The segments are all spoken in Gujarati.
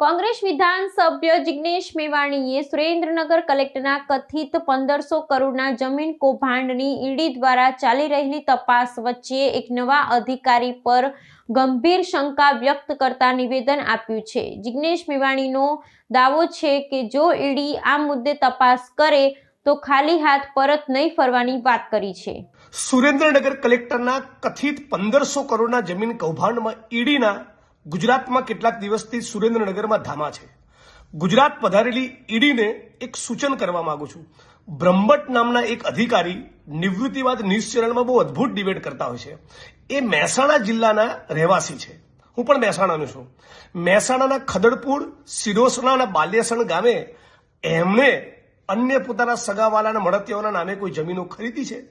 કોંગ્રેસ વિધાનસભ્ય જિગ્નેશ મેવાણીએ સુરેન્દ્રનગર કલેક્ટરના કથિત પંદરસો કરોડના જમીન કૌભાંડની ઈડી દ્વારા ચાલી રહેલી તપાસ વચ્ચે એક નવા અધિકારી પર ગંભીર શંકા વ્યક્ત કરતા નિવેદન આપ્યું છે. જિગ્નેશ મેવાણીનો દાવો છે કે જો ઈડી આ મુદ્દે તપાસ કરે તો ખાલી હાથ પરત નહીં ફરવાની વાત કરી છે. સુરેન્દ્રનગર કલેક્ટરના કથિત પંદરસો કરોડના જમીન કૌભાંડમાં ઈડીના ગુજરાતમાં કેટલાક દિવસથી સુરેન્દ્રનગરમાં ધામા છે. ગુજરાત પધારેલી ઈડીને એક સૂચન કરવા માંગુ છું. બ્રહ્મટ નામના એક અધિકારી નિવૃત્તિવાદ ન્યૂઝ ચેનલમાં બહુ અદ્ભુત ડિબેટ કરતા હોય છે. એ મહેસાણા જિલ્લાના રહેવાસી છે. હું પણ મહેસાણાનો છું. મહેસાણાના ખદડપુર સિરોસણા અને બાલ્યાસણ ગામે એમણે અન્ય પોતાના સગાવાલાના મળતીઓના નામે કોઈ જમીનો ખરીદી છે?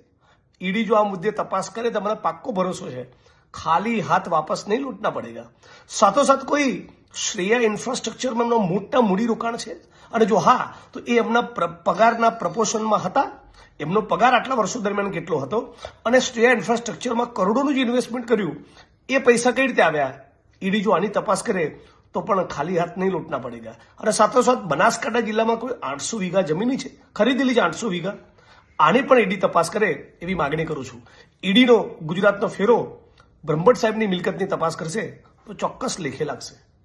ઈડી જો આ મુદ્દે તપાસ કરે તો મને પાક્કો ભરોસો છે. ખાલી હાથ વાપસ નહીં લૂંટના પડેગા. સાથોસાથ કોઈ શ્રેયા ઇન્ફ્રાસ્ટ્રક્ચરમાં એમનો મોટા મૂડી રોકાણ છે? અને જો હા, તો એ એમના પગારના પ્રપોશનમાં હતા? એમનો પગાર આટલા વર્ષો દરમિયાન કેટલો હતો? અને શ્રેયા ઇન્ફ્રાસ્ટ્રક્ચરમાં કરોડોનું જે ઇન્વેસ્ટમેન્ટ કર્યું, એ પૈસા કઈ રીતે આવ્યા? ઈડી જો આની તપાસ કરે, તો પણ ખાલી હાથ નહીં લૂંટના પડેગા અને સાથોસાથ બનાસકાંઠા જિલ્લામાં કોઈ આઠસો વીઘા જમીન છે? ખરીદેલી છે આઠસો વીઘા? આની પણ ઈડી તપાસ કરે, એવી માગણી કરું છું. ઈડીનો ગુજરાતનો ફેરો બ્રહ્મભટ્ટ સાહેબની મિલકતની તપાસ કરશે તો ચોક્કસ લેખે લાગશે